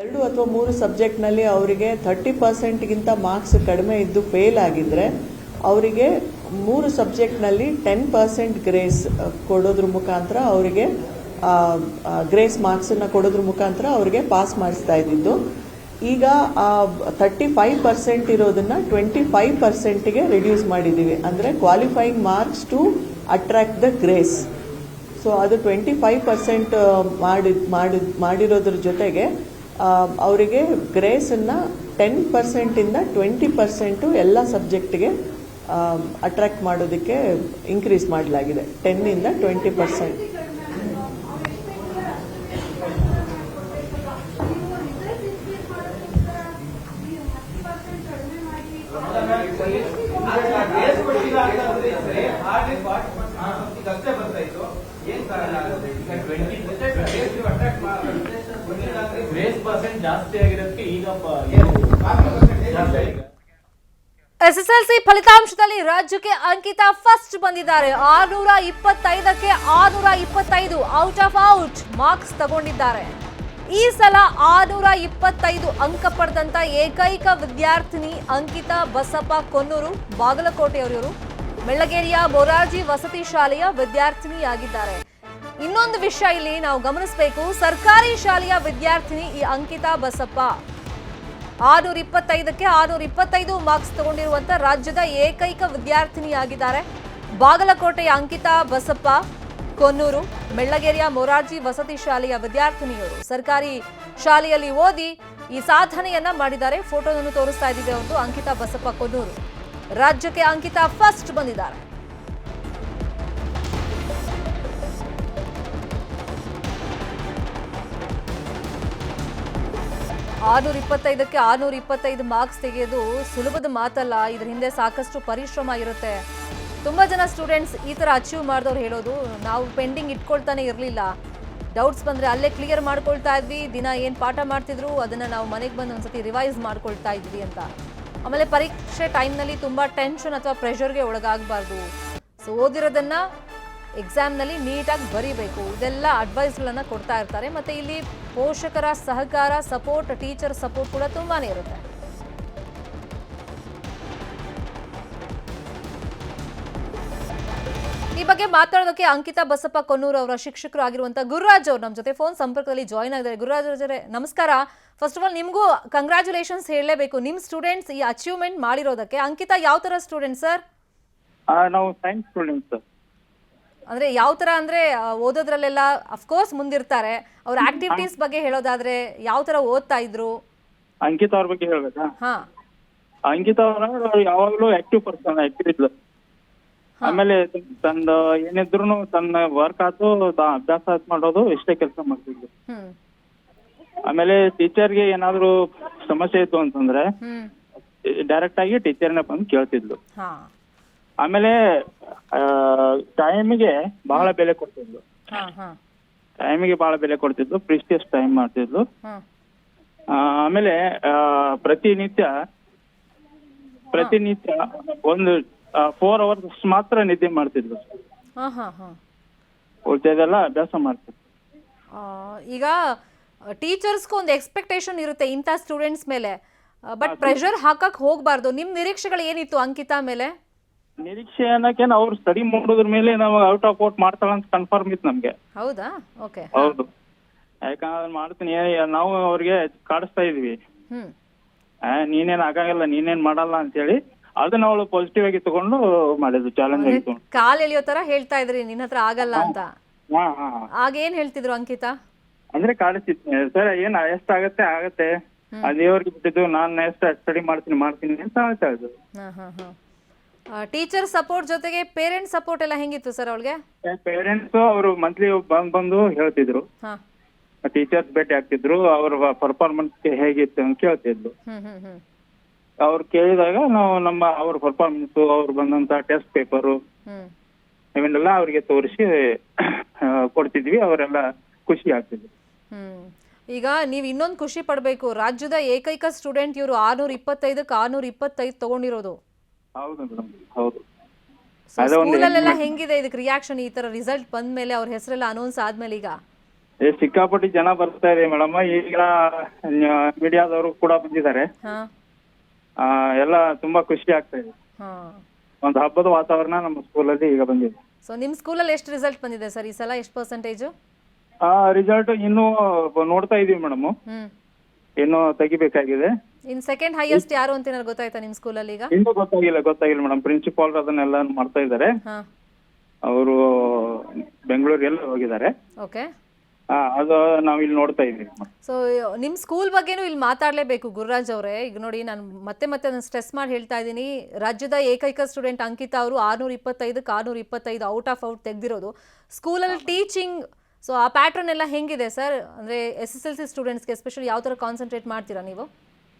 ಎರಡು ಅಥವಾ ಮೂರು ಸಬ್ಜೆಕ್ಟ್ನಲ್ಲಿ ಅವರಿಗೆ ಥರ್ಟಿ ಪರ್ಸೆಂಟ್ಗಿಂತ ಮಾರ್ಕ್ಸ್ ಕಡಿಮೆ ಇದ್ದು ಫೇಲ್ ಆಗಿದ್ದರೆ ಅವರಿಗೆ ಮೂರು ಸಬ್ಜೆಕ್ಟ್ನಲ್ಲಿ ಟೆನ್ ಪರ್ಸೆಂಟ್ ಗ್ರೇಸ್ ಕೊಡೋದ್ರ ಮುಖಾಂತರ ಅವರಿಗೆ ಗ್ರೇಸ್ ಮಾರ್ಕ್ಸನ್ನು ಕೊಡೋದ್ರ ಮುಖಾಂತರ ಅವರಿಗೆ ಪಾಸ್ ಮಾಡಿಸ್ತಾ ಇದ್ದಿದ್ದು. ಈಗ ತರ್ಟಿ ಫೈವ್ ಪರ್ಸೆಂಟ್ ಇರೋದನ್ನು ಟ್ವೆಂಟಿ ಫೈವ್ ಪರ್ಸೆಂಟಿಗೆ ರಿಡ್ಯೂಸ್ ಮಾಡಿದ್ದೀವಿ. ಅಂದರೆ qualifying marks to attract the grace so ಅದು ಟ್ವೆಂಟಿ ಫೈವ್ ಪರ್ಸೆಂಟ್ ಮಾಡಿ ಮಾಡಿ ಮಾಡಿರೋದ್ರ ಜೊತೆಗೆ ಅವರಿಗೆ ಗ್ರೇಸನ್ನು ಟೆನ್ ಪರ್ಸೆಂಟಿಂದ ಟ್ವೆಂಟಿ ಪರ್ಸೆಂಟು ಎಲ್ಲ ಸಬ್ಜೆಕ್ಟ್ಗೆ ಅಟ್ರ್ಯಾಕ್ಟ್ ಮಾಡೋದಕ್ಕೆ ಇನ್ಕ್ರೀಸ್ ಮಾಡಲಾಗಿದೆ. ಟೆನ್ನಿಂದ ಟ್ವೆಂಟಿ ಪರ್ಸೆಂಟ್ ಗ್ರೇಸ್ ಪರ್ಸೆಂಟ್ ಜಾಸ್ತಿ ಆಗಿರೋದಕ್ಕೆ ಈಗ. ಎಸ್ಎಸ್ಎಲ್ಸಿ ಫಲಿತಾಂಶದಲ್ಲಿ ರಾಜ್ಯಕ್ಕೆ ಅಂಕಿತ ಫಸ್ಟ್ ಬಂದಿದ್ದಾರೆ. ಆರ್ನೂರ ಇಪ್ಪತ್ತೈದಕ್ಕೆ ಆರ್ನೂರ ಇಪ್ಪತ್ತೈದು ಔಟ್ ಆಫ್ ಔಟ್ ಮಾರ್ಕ್ಸ್ ತಗೊಂಡಿದ್ದಾರೆ. ಈ ಸಲ ಆರ್ನೂರ ಇಪ್ಪತ್ತೈದು ಅಂಕ ಪಡೆದಂತ ಏಕೈಕ ವಿದ್ಯಾರ್ಥಿನಿ ಅಂಕಿತಾ ಬಸಪ್ಪ ಕೊನ್ನೂರು ಬಾಗಲಕೋಟೆಯವರಿವರು ಬೆಳ್ಳಗೇರಿಯ ಮೊರಾರ್ಜಿ ವಸತಿ ಶಾಲೆಯ ವಿದ್ಯಾರ್ಥಿನಿಯಾಗಿದ್ದಾರೆ. ಇನ್ನೊಂದು ವಿಷಯ ಇಲ್ಲಿ ನಾವು ಗಮನಿಸಬೇಕು. ಸರ್ಕಾರಿ ಶಾಲೆಯ ವಿದ್ಯಾರ್ಥಿನಿ ಈ ಅಂಕಿತಾ ಬಸಪ್ಪ. ಆರ್ನೂರ ಇಪ್ಪತ್ತೈದಕ್ಕೆ ಆರ್ನೂರ ಇಪ್ಪತ್ತೈದು ಮಾರ್ಕ್ಸ್ ತಗೊಂಡಿರುವಂತ ರಾಜ್ಯದ ಏಕೈಕ ವಿದ್ಯಾರ್ಥಿನಿಯಾಗಿದ್ದಾರೆ. ಬಾಗಲಕೋಟೆಯ ಅಂಕಿತಾ ಬಸಪ್ಪ, ಕೊನ್ನೂರು, ಮೆಳ್ಳಗೇರಿಯ ಮೊರಾರ್ಜಿ ವಸತಿ ಶಾಲೆಯ ವಿದ್ಯಾರ್ಥಿನಿಯರು ಸರ್ಕಾರಿ ಶಾಲೆಯಲ್ಲಿ ಓದಿ ಈ ಸಾಧನೆಯನ್ನ ಮಾಡಿದ್ದಾರೆ. ಫೋಟೋವನ್ನು ತೋರಿಸ್ತಾ ಇದ್ದೀವಿ ಒಂದು ಅಂಕಿತಾ ಬಸಪ್ಪ, ಕೊನ್ನೂರು. ರಾಜ್ಯಕ್ಕೆ ಅಂಕಿತಾ ಫಸ್ಟ್ ಬಂದಿದ್ದಾರೆ. ಆರ್ನೂರ ಇಪ್ಪತ್ತೈದಕ್ಕೆ ಆರ್ನೂರ ಇಪ್ಪತ್ತೈದು ಮಾರ್ಕ್ಸ್ ತೆಗೆಯೋದು ಸುಲಭದ ಮಾತಲ್ಲ, ಇದ್ರ ಹಿಂದೆ ಸಾಕಷ್ಟು ಪರಿಶ್ರಮ ಇರುತ್ತೆ. ತುಂಬ ಜನ ಸ್ಟೂಡೆಂಟ್ಸ್ ಈ ಥರ ಅಚೀವ್ ಮಾಡಿದವ್ರು ಹೇಳೋದು, ನಾವು ಪೆಂಡಿಂಗ್ ಇಟ್ಕೊಳ್ತಾನೆ ಇರಲಿಲ್ಲ. ಡೌಟ್ಸ್ ಬಂದರೆ ಅಲ್ಲೇ ಕ್ಲಿಯರ್ ಮಾಡ್ಕೊಳ್ತಾ ಇದ್ವಿ, ದಿನ ಏನು ಪಾಠ ಮಾಡ್ತಿದ್ರು, ಅದನ್ನು ನಾವು ಮನೆಗೆ ಬಂದು ಒಂದ್ಸತಿ ರಿವೈಸ್ ಮಾಡ್ಕೊಳ್ತಾ ಇದ್ವಿ ಅಂತ. ಆಮೇಲೆ ಪರೀಕ್ಷೆ ಟೈಮ್ನಲ್ಲಿ ತುಂಬ ಟೆನ್ಷನ್ ಅಥವಾ ಪ್ರೆಷರ್ಗೆ ಒಳಗಾಗಬಾರ್ದು. ಸೊ ಓದಿರೋದನ್ನ ಎಕ್ಸಾಮ್ನಲ್ಲಿ ನೀಟಾಗಿ ಬರೀಬೇಕು. ಇದೆಲ್ಲ ಅಡ್ವೈಸ್ಗಳನ್ನು ಕೊಡ್ತಾ ಇರ್ತಾರೆ. ಮತ್ತೆ ಇಲ್ಲಿ ಪೋಷಕರ ಸಹಕಾರ, ಸಪೋರ್ಟ್, ಟೀಚರ್ ಸಪೋರ್ಟ್ ಕೂಡ ತುಂಬಾನೇ ಇರುತ್ತೆ. ಈ ಬಗ್ಗೆ ಮಾತಾಡೋದಕ್ಕೆ ಅಂಕಿತಾ ಬಸಪ್ಪ ಕೊನ್ನೂರು ಅವರ ಶಿಕ್ಷಕರು ಆಗಿರುವಂತಹ ಗುರುರಾಜ್ ಅವರು ನಮ್ಮ ಜೊತೆ ಫೋನ್ ಸಂಪರ್ಕದಲ್ಲಿ ಜಾಯ್ನ್ ಆಗಿದ್ದಾರೆ. ಗುರುರಾಜ್ ಅವರೇ, ನಮಸ್ಕಾರ. ಫಸ್ಟ್ ಆಫ್ ಆಲ್ ನಿಮಗೂ ಕಂಗ್ರಾಚುಲೇಷನ್ಸ್ ಹೇಳಲೇಬೇಕು. ನಿಮ್ಮ ಸ್ಟೂಡೆಂಟ್ಸ್ ಈ ಅಚೀವ್ಮೆಂಟ್ ಮಾಡಿರೋದಕ್ಕೆ. ಅಂಕಿತಾ, ಯಾವ ತರ ಸ್ಟೂಡೆಂಟ್ ಸರ್ ನಾವು ಸೈನ್ಸ್ ಸ್ಟೂಡೆಂಟ್ಸ್ ಅಂದ್ರೆ ಯಾವ ತರ ಅಂದ್ರೆ ಓದೋದ್ರಲ್ಲೆಲ್ಲ ಅಫ್ಕೋರ್ಸ್ ಮುಂದಿರ್ತಾರೆ. ಅವ್ರ ಆಕ್ಟಿವಿಟೀಸ್ ಬಗ್ಗೆ ಹೇಳೋದಾದ್ರೆ ಯಾವ ತರ ಓದ್ತಾ ಇದ್ರು? ಅಂಕಿತಾ ಅವ್ರ ಬಗ್ಗೆ ಹೇಳ್ಬೇಕಾ? ಅಂಕಿತ ಅಂಕಿತಾ ಅವರ ಯಾವಾಗ್ಲೂ ಆಕ್ಟಿವ್ ಪರ್ಸನ್ ಆಕ್ಟಿವ್ ಇದ್ಲು. ಆಮೇಲೆ ತಂದ ಏನಿದ್ರು ತನ್ನ ವರ್ಕ್ ಆತು ತ- ಅಭ್ಯಾಸ ಆತ್ ಮಾಡೋದು ಇಷ್ಟೇ ಕೆಲಸ ಮಾಡ್ತಿದ್ಲು. ಹ್ಮ್. ಆಮೇಲೆ ಟೀಚರ್ಗೆ ಏನಾದ್ರು ಸಮಸ್ಯೆ ಇತ್ತು ಅಂತಂದ್ರೆ ಹ್ಮ್. ಡೈರೆಕ್ಟ್ ಆಗಿ ಟೀಚರ್ನ ಬಂದು ಕೇಳ್ತಿದ್ಲು. ಹಾ. ಆಮೇಲೆ ಟೈಮ್ಗೆ ಬಹಳ ಬೆಲೆ ಕೊಡ್ತಿದ್ಲು. ಹಾ ಹಾ. ಟೈಮಿಗೆ ಬಹಳ ಬೆಲೆ ಕೊಡ್ತಿದ್ಲು ಪ್ರಿಸ್ಟಿಯಸ್ ಟೈಮ್ ಮಾಡ್ತಿದ್ಲು. ಆಮೇಲೆ ಆ, ಪ್ರತಿನಿತ್ಯ ಪ್ರತಿನಿತ್ಯ ಒಂದು ಫೋರ್ ಅವರ್ಸ್ ಮಾತ್ರ ನಿದ್ದೆ ಮಾಡ್ತಿದ್ಲು. ಹಾ ಹಾ ಹಾ. ಉಳಿದೆಲ್ಲ ಅಭ್ಯಾಸ ಮಾಡ್ತಿದ್ಲು. ಆ, ಈಗ ಟೀಚರ್ಸ್ಗೂ ಒಂದು ಎಕ್ಸ್ಪೆಕ್ಟೇಷನ್ ಇರುತ್ತೆ ಇಂಥ ಸ್ಟೂಡೆಂಟ್ಸ್ ಮೇಲೆ. ಬಟ್ ಪ್ರೆಷರ್ ಹಾಕಕ್ ಹೋಗ್ಬಾರ್ದು. ನಿಮ್ ನಿರೀಕ್ಷೆಗಳು ಏನಿತ್ತು ಅಂಕಿತಾ ಮೇಲೆ? ನಿರೀಕ್ಷೆ ಅನ್ನಕ್ಕೆ ಅವ್ರು ಸ್ಟಡಿ ಮಾಡೋದ್ರ ಮೇಲೆ ನಾವು ಔಟ್ ಆಫ್ ಔಟ್ ಮಾಡ್ತಾಳ ಅಂತ ಕನ್ಫರ್ಮ್ ಇತ್ತು ನಮ್ಗೆ. ಹೌದಾ? ಓಕೆ ಹೌದು. ಯಾಕಂದ್ರೆ ಮಾಡ್ತೀನಿ. ಏ- ನಾವು ಅವ್ರಿಗೆ ಕಾಡಿಸ್ತಾ ಇದ್ವಿ. ಹ್ಮ್. ಆ, ನೀನೇನ್ ಆಗಂಗಿಲ್ಲ ನೀನೇನ್ ಮಾಡಲ್ಲ ಅಂತ ಹೇಳಿ ಅದನ್ನ ಅವಳು ಪಾಸಿಟಿವ್ ಆಗಿ ತಗೊಂಡು ಮಾಡಿದ್ಲು ಚಾಲೆಂಜ್ ಆಗಿ ತಗೊಂಡು. ಕಾಲ್ ಎಳಿಯೋ ತರ ಹೇಳ್ತಾ ಇದ್ರಿ ನಿನ್ನ ಹತ್ರ ಆಗಲ್ಲ ಅಂತ. ಹಾ ಹಾ ಹಾ. ಆಗ ಏನ್ ಹೇಳ್ತಿದ್ರು ಅಂಕಿತಾ? ಅಂದ್ರೆ ಕಾಡಿಸ್ತಿದ್ದೆ ಸರ್ ಏನ್ ಎಷ್ಟಾಗತ್ತೆ ಆಗತ್ತೆ ಆ ದೇವ್ರಿಗೆ ಬಿಟ್ಟಿದ್ದು ನಾನ್ ಎಷ್ಟ್ ಸ್ಟಡಿ ಮಾಡ್ತೀನಿ ಮಾಡ್ತೀನಿ ಅಂತ ಹೇಳ್ತಾ ಇದ್ರು. ಹಾ ಹಾ ಹಾ. ಟೀಚರ್ ಸಪೋರ್ಟ್ ಜೊತೆಗೆ ಪೇರೆಂಟ್ ಸಪೋರ್ಟ್ ಎಲ್ಲ ಹೆಂಗಿತ್ತು ಸರ್ ಅವಳಿಗೆ? ಪೇರೆಂಟ್ಸ್ ಅವರು ಮಂತ್ಲಿ ಬಂದ್ ಬಂದು ಹೇಳ್ತಿದ್ರು. ಹಾ. ಟೀಚರ್ಸ್ ಭೇಟಿ ಆಗ್ತಿದ್ರು ಅವ್ರ ಪರ್ಫಾರ್ಮೆನ್ಸ್ ಹೇಗಿತ್ತು ಅಂತ ಕೇಳ್ತಿದ್ರು ಹ್ಮ್ ಹ್ಮ್ ಹ್ಮ್. ಅವ್ರು ಕೇಳಿದಾಗ ನಾವು ನಮ್ಮ ಅವ್ರ ಪರ್ಫಾರ್ಮೆನ್ಸ್ ಅವ್ರು ಬಂದಂತ ಟೆಸ್ಟ್ ಪೇಪರು ಹ್ಮ್. ಇವನ್ನೆಲ್ಲ ಅವ್ರಿಗೆ ತೋರಿಸಿ ಕೊಡ್ತಿದ್ವಿ ಅವರೆಲ್ಲ ಖುಷಿ ಆಗ್ತಿದ್ರು. ಹ್ಮ್. ಈಗ ನೀವು ಇನ್ನೊಂದು ಖುಷಿ ಪಡಬೇಕು ರಾಜ್ಯದ ಏಕೈಕ ಸ್ಟೂಡೆಂಟ್ ಇವರು ಆರ್ನೂರ ಇಪ್ಪತ್ತೈದಕ್ಕೆ ಆರ್ನೂರ ಇಪ್ಪತ್ತೈದು ತಗೊಂಡಿರೋದು. ಹೌದು ಮೇಡಮ್ ಹೌದು. ಸ್ಕೂಲಲ್ಲೆಲ್ಲ ಹೆಂಗಿದೆ ಇದಕ್ಕೆ ರಿಯಾಕ್ಷನ್ ಈ ತರ ರಿಸಲ್ಟ್ ಬಂದ್ಮೇಲೆ ಅವ್ರ ಹೆಸರೆಲ್ಲ ಅನೌನ್ಸ್ ಆದ್ಮೇಲೆ ಈಗ? ಏ ಸಿಕ್ಕಾಪಟ್ಟಿ ಜನ ಬರ್ತಾ ಇದೆ ಮೇಡಮ್. ಈಗ ಮೀಡಿಯಾದವರು ಕೂಡ ಬಂದಿದ್ದಾರೆ. ಹಾ. ಆ, ಎಲ್ಲ ತುಂಬಾ ಖುಷಿ ಆಗ್ತಾ ಇದೆ. ಹಾ. ಒಂದು ಹಬ್ಬದ ವಾತಾವರಣ ನಮ್ಮ ಸ್ಕೂಲಲ್ಲಿ ಈಗ ಬಂದಿದೆ. ಸೊ ನಿಮ್ಮ ಸ್ಕೂಲಲ್ಲಿ ಎಷ್ಟು ರಿಸಲ್ಟ್ ಬಂದಿದೆ ಸರ್? ಈ ಸಲ ಎಷ್ಟು ಪರ್ಸೆಂಟೇಜ್ ಆ ರಿಸಲ್ಟ್ ಇನ್ನೂ ನೋಡ್ತಾ ಇದೀವಿ ಮೇಡಮ್. ಇನ್ನೂ ತೆಗಿಬೇಕಾಗಿದೆ. ಇನ್ ಸೆಕೆಂಡ್ ಹೈಯೆಸ್ಟ್ ಯಾರು ಅಂತ ಏನಾದ್ರು ಗೊತ್ತಾಯ್ತಾ ನಿಮ್ಮ ಸ್ಕೂಲಲ್ಲಿ ಈಗ? ಇನ್ನೂ ಗೊತ್ತಾಗಿಲ್ಲ ಗೊತ್ತಾಗಿಲ್ಲ ಮೇಡಮ್ ಪ್ರಿನ್ಸಿಪಾಲ್ ಅದನ್ನೆಲ್ಲ ಮಾಡ್ತಾ ಇದ್ದಾರೆ. ಹಾ. ಅವರು ಬೆಂಗಳೂರಿಗೆಲ್ಲ ಹೋಗಿದ್ದಾರೆ. ಓಕೆ ಆ, ಅದು ನಾವು ಇಲ್ಲಿ ನೋಡ್ತಾ ಇದೀವಿ ಸೊ ನಿಮ್ಮ ಸ್ಕೂಲ್ ಬಗ್ಗೆನೂ ಇಲ್ಲಿ ಮಾತಾಡಲೇಬೇಕು ಗುರುರಾಜ್ ಅವರೇ. ಈಗ ನೋಡಿ ನಾನು ಮತ್ತೆ ಮತ್ತೆ ನಾನು ಸ್ಟ್ರೆಸ್ ಮಾಡಿ ಹೇಳ್ತಾ ಇದ್ದೀನಿ. ರಾಜ್ಯದ ಏಕೈಕ ಸ್ಟೂಡೆಂಟ್ ಅಂಕಿತಾ ಅವರು ಆರ್ನೂರ ಇಪ್ಪತ್ತೈದಕ್ಕೆ ಆರ್ನೂರ ಇಪ್ಪತ್ತೈದು ಔಟ್ ಆಫ್ ಔಟ್ ತೆಗೆದಿರೋದು ಸ್ಕೂಲಲ್ಲಿ ಟೀಚಿಂಗ್ ಸೊ ಆ ಪ್ಯಾಟ್ರನ್ ಎಲ್ಲ ಹೆಂಗಿದೆ ಸರ್ ಅಂದ್ರೆ ಎಸ್ ಎಸ್ ಎಲ್ ಸಿ ಸ್ಟೂಡೆಂಟ್ಸ್ಗೆ ಎಸ್ಪೆಷಲಿ ಯಾವ ಥರ ಕಾನ್ಸಂಟ್ರೇಟ್ ಮಾಡ್ತೀರಾ ನೀವು?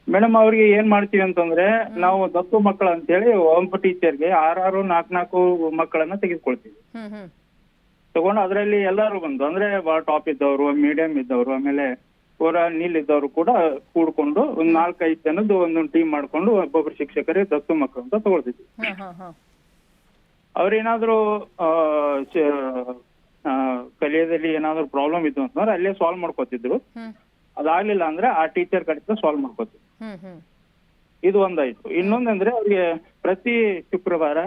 ಮೇಡಮ್ ಅವ್ರಿಗೆ ಏನ್ ಮಾಡ್ತೀವಿ ಅಂತಂದ್ರೆ ನಾವು ದತ್ತು ಮಕ್ಕಳು ಅಂತೇಳಿ ಒಬ್ಬ ಟೀಚರ್ಗೆ ಆರಾರು ನಾಲ್ಕು ನಾಲ್ಕು ಮಕ್ಕಳನ್ನ ತೆಗೆದುಕೊಳ್ತೀವಿ. ತಗೊಂಡು ಅದರಲ್ಲಿ ಎಲ್ಲರೂ ಬಂದು ಅಂದ್ರೆ ಟಾಪ್ ಇದ್ದವರು ಮೀಡಿಯಂ ಇದ್ದವರು ಆಮೇಲೆ ಪೂರ ನೀಲ್ ಇದ್ದವರು ಕೂಡ ಕೂಡ್ಕೊಂಡು ಒಂದ್ ನಾಲ್ಕೈದು ಜನದ್ದು ಒಂದೊಂದು ಟೀಮ್ ಮಾಡ್ಕೊಂಡು ಒಬ್ಬೊಬ್ರು ಶಿಕ್ಷಕರಿಗೆ ದತ್ತು ಮಕ್ಕಳು ಅಂತ ತಗೊಳ್ತಿದ್ವಿ ಅವ್ರೇನಾದ್ರೂ ಕಲಿಯೋದಲ್ಲಿ ಏನಾದ್ರು ಪ್ರಾಬ್ಲಮ್ ಇದ್ದು ಅಂತಂದ್ರೆ ಅಲ್ಲೇ ಸಾಲ್ವ್ ಮಾಡ್ಕೋತಿದ್ರು. ಅದಾಗ್ಲಿಲ್ಲ ಅಂದ್ರೆ ಆ ಟೀಚರ್ ಕಡೆ ಸಾಲ್ವ್ ಮಾಡ್ಕೋತೀವಿ. ಇದು ಒಂದಾಯ್ತು. ಇನ್ನೊಂದಂದ್ರೆ ಅವ್ರಿಗೆ ಪ್ರತಿ ಶುಕ್ರವಾರ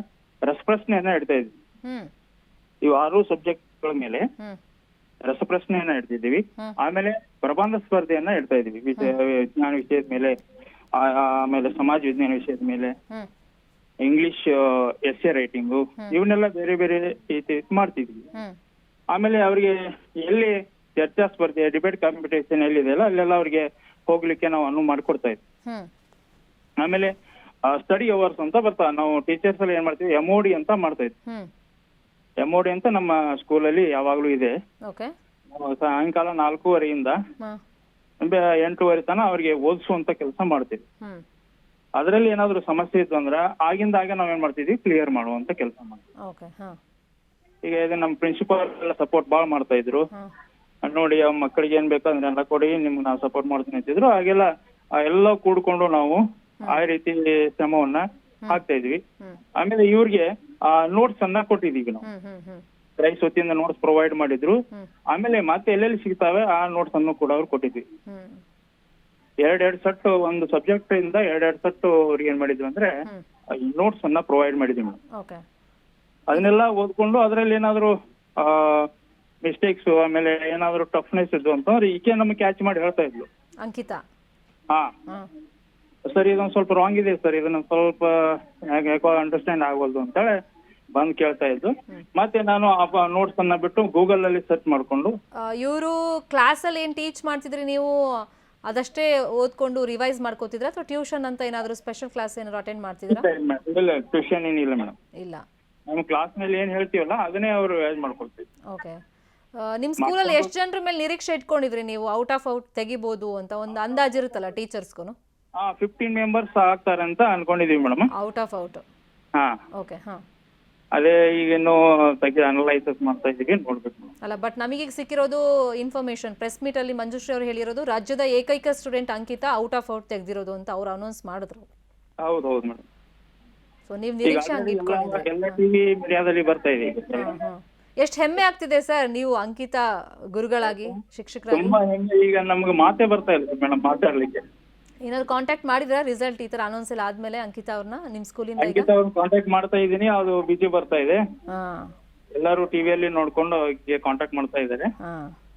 ರಸಪ್ರಶ್ನೆಯನ್ನ ಇಡ್ತಾ ಇದ್ವಿ. ಇವು ಆರು ಸಬ್ಜೆಕ್ಟ್ಗಳ ಮೇಲೆ ರಸಪ್ರಶ್ನೆಯನ್ನ ಇಡ್ತಿದ್ದೀವಿ ಆಮೇಲೆ ಪ್ರಬಂಧ ಸ್ಪರ್ಧೆಯನ್ನ ಇಡ್ತಾ ಇದೀವಿ ವಿಜ್ಞಾನ ವಿಷಯದ ಮೇಲೆ ಆಮೇಲೆ ಸಮಾಜ ವಿಜ್ಞಾನ ವಿಷಯದ ಮೇಲೆ. ಇಂಗ್ಲಿಷ್ ಎಸ್ ಎ ರೈಟಿಂಗು ಇವನ್ನೆಲ್ಲ ಬೇರೆ ಬೇರೆ ರೀತಿ ಮಾಡ್ತಿದ್ವಿ. ಆಮೇಲೆ ಅವ್ರಿಗೆ ಎಲ್ಲಿ ಚರ್ಚಾ ಸ್ಪರ್ಧೆ ಡಿಬೇಟ್ ಕಾಂಪಿಟೇಷನ್ ಎಲ್ಲಿದೆಯಲ್ಲ ಅಲ್ಲೆಲ್ಲ ಅವ್ರಿಗೆ ಹೋಗ್ಲಿಕ್ಕೆ ನಾವು ಅನುವು ಮಾಡಿಕೊಡ್ತಾ ಇದ್ವಿ. ಆಮೇಲೆ ಸ್ಟಡಿ ಅವರ್ಸ್ ಅಂತ ಬರ್ತಾ ನಾವು ಟೀಚರ್ಸ್ ಎಲ್ಲ ಏನ್ ಮಾಡ್ತೀವಿ ಎಮ್ಒಡಿ ಅಂತ ಮಾಡ್ತಾ ಇದ್ವಿ. ಎಮೋಡಿ ಅಂತ ನಮ್ಮ ಸ್ಕೂಲ್ ಅಲ್ಲಿ ಯಾವಾಗ್ಲೂ ಇದೆ. ಸಾಯಂಕಾಲ ನಾಲ್ಕೂವರೆಯಿಂದ ಎಂಟೂವರೆ ತನ ಅವ್ರಿಗೆ ಓದಿಸುವಂತ ಕೆಲಸ ಮಾಡ್ತೀವಿ. ಅದರಲ್ಲಿ ಏನಾದ್ರು ಸಮಸ್ಯೆ ಇತ್ತು ಅಂದ್ರೆ ಆಗಿಂದಾಗ ಏನ್ ಮಾಡ್ತಿದ್ವಿ ಕ್ಲಿಯರ್ ಮಾಡುವಂತ ಕೆಲಸ ಮಾಡ್ತೀವಿ. ಈಗ ಇದು ನಮ್ಮ ಪ್ರಿನ್ಸಿಪಾಲ್ ಎಲ್ಲ ಸಪೋರ್ಟ್ ಬಾಳ್ ಮಾಡ್ತಾ ಇದ್ರು. ನೋಡಿ ಆ ಮಕ್ಕಳಿಗೆ ಏನ್ ಬೇಕೋ ಅದನ್ನೆಲ್ಲ ಕೊಡಿ ನಿಮ್ಗೆ ನಾವು ಸಪೋರ್ಟ್ ಮಾಡ್ತೀನಿ ಅಂತಿದ್ರು. ಹಾಗೆಲ್ಲ ಆ ಎಲ್ಲ ಕೂಡ್ಕೊಂಡು ನಾವು ಆ ರೀತಿ ಶ್ರಮವನ್ನ ಹಾಕ್ತಾ ಇದ್ವಿ. ಆಮೇಲೆ ಇವ್ರಿಗೆ ಆ ನೋಟ್ಸ್ ಅನ್ನ ಕೊಟ್ಟಿದೀವಿ ನಾವು. ರೈಸ್ ವತಿಯಿಂದ ನೋಟ್ಸ್ ಪ್ರೊವೈಡ್ ಮಾಡಿದ್ರು. ಆಮೇಲೆ ಮತ್ತೆ ಎಲ್ಲೆಲ್ಲಿ ಸಿಗ್ತಾವೆ ಆ ನೋಟ್ಸ್ ಅನ್ನು ಕೂಡ ಅವ್ರು ಕೊಟ್ಟಿದ್ವಿ. ಎರಡೆರಡು ಸೆಟ್ ಒಂದು ಸಬ್ಜೆಕ್ಟ್ ಇಂದ ಎರಡೆರಡು ಸೆಟ್ ಅವ್ರಿಗೆ ಏನ್ ಮಾಡಿದ್ವಿ ಅಂದ್ರೆ ನೋಟ್ಸ್ ಅನ್ನ ಪ್ರೊವೈಡ್ ಮಾಡಿದ್ವಿ ಮೇಡಮ್ ಅದನ್ನೆಲ್ಲ ಓದ್ಕೊಂಡು ಅದ್ರಲ್ಲಿ ಏನಾದ್ರು ಮಿಸ್ಟೇಕ್ಸ್ ಆಮೇಲೆ ಏನಾದ್ರು ಟಫ್ನೆಸ್ ಇದ್ದು ಅಂತಂದ್ರೆ ಈಕೆ ನಮಗೆ ಕ್ಯಾಚ್ ಮಾಡಿ ಹೇಳ್ತಾ ಇದ್ಲು. ಅಂಕಿತಾ? ಹಾ. ಸರಿ ಇದೊಂದ್ ಸ್ವಲ್ಪ ರಾಂಗ್ ಇದೆ ಸರ್. ಇದನ್ನ ಸ್ವಲ್ಪ ಯಾಕೆ- ಅಂಡರ್ಸ್ಟ್ಯಾಂಡ್ ಅಂತ ಅಂತೇಳಿ ಬಂದ್ ಕೇಳ್ತಾ ಇದ್ದು. ಮತ್ತೆ ನಾನು ನೋಟ್ಸ್ ಅನ್ನ ಬಿಟ್ಟು ಗೂಗಲ್ ಅಲ್ಲಿ ಸರ್ಚ್ ಮಾಡ್ಕೊಂಡು ಇವರು ಕ್ಲಾಸಲ್ಲಿ ಏನ್ ಟೀಚ್ ಮಾಡ್ತಿದ್ರಿ ನೀವು? ಅದಷ್ಟೇ ಓದ್ಕೊಂಡು ರಿವೈಸ್ ಮಾಡ್ಕೋತಿದ್ರ ಅಥವಾ ಟ್ಯೂಷನ್ ಅಂತ ಏನಾದ್ರು ಸ್ಪೆಷಲ್ ಕ್ಲಾಸ್ ಏನಾದ್ರು ಅಟೆಂಡ್ ಮಾಡ್ತಿದ್ರಾ? ಇಲ್ಲ ಟ್ಯೂಷನ್ ಏನಿಲ್ಲ ಮೇಡಮ್. ಇಲ್ಲ. ನಮ್ಮ ಕ್ಲಾಸ್ನಲ್ಲಿ ಏನ್ ಹೇಳ್ತೀವಲ್ಲ ಅದನ್ನೇ ಅವರು ಯೂಸ್ ಮಾಡ್ಕೊಳ್ತೀವಿ ಓಕೆ ನಿಮ್ಮ ಸ್ಕೂಲಲ್ಲಿ ಎಷ್ಟು ಜನರ ಮೇಲೆ ನಿರೀಕ್ಷೆ ಇಟ್ಕೊಂಡಿದ್ರಿ ನೀವು? ಔಟ್ ಆಫ್ ಔಟ್ ತೆಗಿಬಹುದು ಅಂತ ಒಂದು ಅಂದಾಜು ಇರುತ್ತಲ್ಲ ಟೀಚರ್ಸ್ಗೂ ಹಾ ಫಿಫ್ಟೀನ್ ಮೆಂಬರ್ಸ್ ಆಗ್ತಾರೆ ಅಂತ ಅನ್ಕೊಂಡಿದೀವಿ ಮೇಡಮ್. ಔಟ್ ಆಫ್ ಔಟ್ ಹಾ. ಓಕೆ ಹಾ. ಅದೇ ಈಗ ಇನ್ನು ತೆಗೆ ಅನಲೈಸಸ್ ಮಾಡ್ತಾ ಇದೀವಿ ನೋಡ್ಬೇಕು ಅಲ್ಲ ಬಟ್ ನಮಗೀಗ ಸಿಕ್ಕಿರೋದು ಇನ್ಫಾರ್ಮೇಶನ್ ಪ್ರೆಸ್ ಮೀಟ್ ಅಲ್ಲಿ ಮಂಜುಶ್ರೀ ಅವರು ಹೇಳಿರೋದು ರಾಜ್ಯದ ಏಕೈಕ student Ankita out of out ತೆಗೆದಿರೋದು ಅಂತ ಅವ್ರು ಅನೌನ್ಸ್ ಮಾಡಿದ್ರು. ಹೌದು ಹೌದು ಮೇಡಮ್. ಸೊ ನೀವು ನಿರೀಕ್ಷೆ ಹಂಗೆ ಎಲ್ಲ ಟಿವಿ ಮೀಡಿಯಾದಲ್ಲಿ ಬರ್ತಾ ಇದೆ ಈಗ. ಎಷ್ಟು ಹೆಮ್ಮೆ ಆಗ್ತಿದೆ ಸರ್ ನೀವು ಅಂಕಿತಾ ಗುರುಗಳಾಗಿ ಶಿಕ್ಷಕರಾಗಿ? ತುಂಬಾ ಹೆಂಗೆ ಈಗ ನಮ್ಗೆ ಮಾತೇ ಬರ್ತಾ ಇಲ್ಲ ಮೇಡಮ್ ಮಾತಾಡ್ಲಿಕ್ಕೆ. ಏನಾದ್ರು ಕಾಂಟ್ಯಾಕ್ಟ್ ಮಾಡಿದ್ರ ರಿಸಲ್ಟ್ ಈ ತರ ಅನೌನ್ಸ್ ಎಲ್ಲ ಆದ್ಮೇಲೆ ಅಂಕಿತಾ ಅವ್ರನ್ನ ನಿಮ್ ಸ್ಕೂಲಿಂದ ಈಗ? ಅಂಕಿತ ಅವ್ರು ಕಾಂಟ್ಯಾಕ್ಟ್ ಮಾಡ್ತಾ ಇದ್ದೀನಿ ಅದು ಬಿಜಿ ಬರ್ತಾ ಇದೆ. ಹಾ. ಎಲ್ಲರೂ ಟಿವಿಯಲ್ಲಿ ನೋಡ್ಕೊಂಡು ಕಾಂಟ್ಯಾಕ್ಟ್ ಮಾಡ್ತಾ ಇದ್ದಾರೆ. ಹಾಂ.